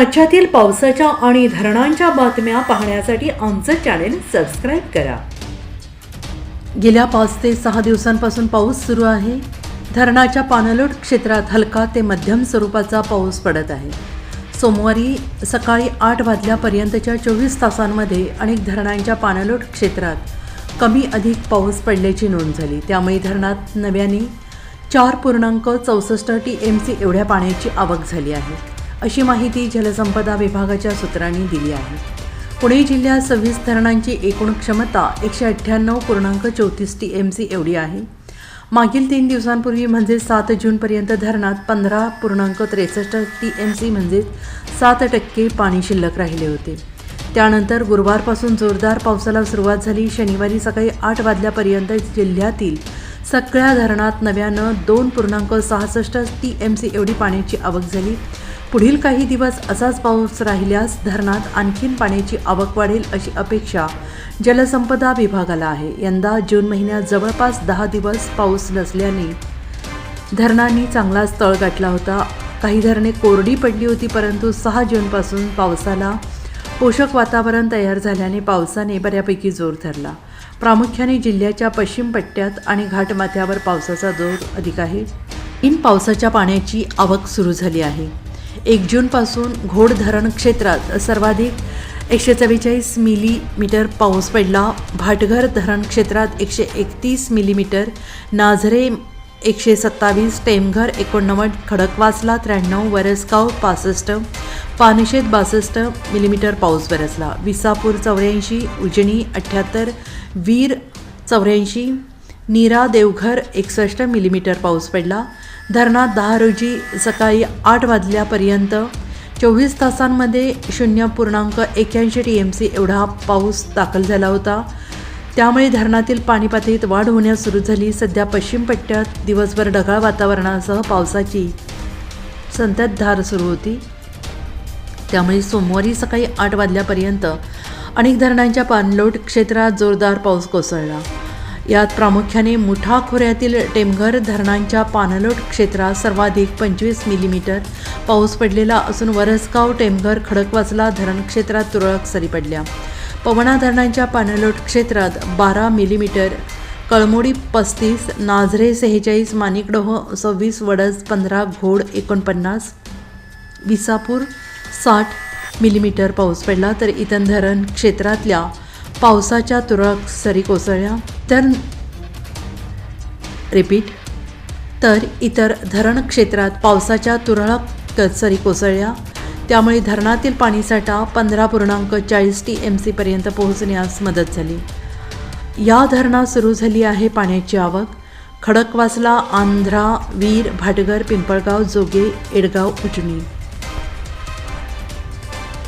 राज्यातील पावसाच्या आणि धरणांच्या बातम्या पाहण्यासाठी आमचं चॅनेल सबस्क्राईब करा. गेल्या पाच ते सहा दिवसांपासून पाऊस सुरू आहे. धरणाच्या पाणलोट क्षेत्रात हलका ते मध्यम स्वरूपाचा पाऊस पडत आहे. सोमवारी सकाळी आठ वाजल्यापर्यंतच्या चोवीस तासांमध्ये अनेक धरणांच्या पाणलोट क्षेत्रात कमी अधिक पाऊस पडल्याची नोंद झाली. त्यामुळे धरणात नव्याने चार पूर्णांक चौसष्ट टी एम सी एवढ्या पाण्याची आवक झाली आहे. अशी माहिती जलसंपदा विभागाच्या सूत्रांनी दिली आहे. पुणे जिल्ह्यात सव्वीस धरणांची एकूण क्षमता एकशे अठ्ठ्याण्णव पूर्णांक चौतीस टी एम सी एवढी आहे. मागील तीन दिवसांपूर्वी म्हणजे सात जूनपर्यंत धरणात पंधरा पूर्णांक त्रेसष्ट टी एम सी म्हणजेच सात टक्के पाणी शिल्लक राहिले होते. त्यानंतर गुरुवारपासून जोरदार पावसाला सुरुवात झाली. शनिवारी सकाळी आठ वाजल्यापर्यंत जिल्ह्यातील सगळ्या धरणात नव्यानं दोन पूर्णांक सहासष्ट टी एम सी एवढी पाण्याची आवक झाली. पुढील काही दिवस असाच पाऊस राहिल्यास धरणात आणखीन पाण्याची आवक वाढेल अशी अपेक्षा जलसंपदा विभागाला आहे. यंदा जून महिन्यात जवळपास दहा दिवस पाऊस नसल्याने धरणांनी चांगलाच तळ गाठला होता. काही धरणे कोरडी पडली होती परंतु सहा जूनपासून पावसाला पोषक वातावरण तयार झाल्याने पावसाने बऱ्यापैकी जोर धरला. प्रामुख्याने जिल्ह्याच्या पश्चिम पट्ट्यात आणि घाटमाथ्यावर पावसाचा जोर अधिक आहे. इन पावसाच्या पाण्याची आवक सुरू झाली आहे. एक जूनपासून घोड धरण क्षेत्रात सर्वाधिक एकशे चव्वेचाळीस मिलीमीटर पाऊस पडला. भाटघर धरण क्षेत्रात एकशे एकतीस मिलीमीटर नाझरे एकशे सत्तावीस टेमघर एकोणनव्वद खडकवासला त्र्याण्णव वरसगाव पासष्ट पानशेत बासष्ट मिलीमीटर पाऊस बरसला. विसापूर चौऱ्याऐंशी उजनी अठ्ठ्याहत्तर वीर चौऱ्याऐंशी नीरा देवघर एकसष्ट मिलीमीटर पाऊस पडला. धरणात दहा रोजी सकाळी आठ वाजल्यापर्यंत चोवीस तासांमध्ये शून्य पूर्णांक एक्याऐंशी टी एम सी एवढा पाऊस दाखल झाला होता. त्यामुळे धरणातील पाणी पातळीत वाढ होण्यास सुरू झाली. सध्या पश्चिम पट्ट्यात दिवसभर ढगाळ वातावरणासह पावसाची संततधार सुरू होती. त्यामुळे सोमवारी सकाळी आठ वाजल्यापर्यंत अनेक धरणांच्या पाणलोट क्षेत्रात जोरदार पाऊस कोसळला. यात प्रामुख्याने मुठा खोऱ्यातील टेमघर धरणांच्या पाणलोट क्षेत्रात सर्वाधिक पंचवीस मिलीमीटर पाऊस पडलेला असून वरसगाव टेमघर खडकवासला धरण क्षेत्रात तुरळक सरी पडल्या. पवना धरणांच्या पाणलोट क्षेत्रात बारा मिलीमीटर कळमोडी पस्तीस नाझरे सेहेचाळीस माणिकडोह सव्वीस वडस पंधरा घोड एकोणपन्नास विसापूर साठ मिलीमीटर पाऊस पडला. तर इतर धरण क्षेत्रातल्या पावसाच्या तुरळक सरी कोसळल्या तर रिपीट तर इतर धरण क्षेत्रात पावसाच्या तुरळक सरी कोसळल्या. त्यामुळे धरणातील पाणीसाठा पंधरा पूर्णांक चाळीस टी एम सीपर्यंत पोहोचण्यास मदत झाली. या धरणात सुरू झाली आहे पाण्याची आवक. खडकवासला आंध्रा वीर भाटगर पिंपळगाव जोगे एडगाव उजनी.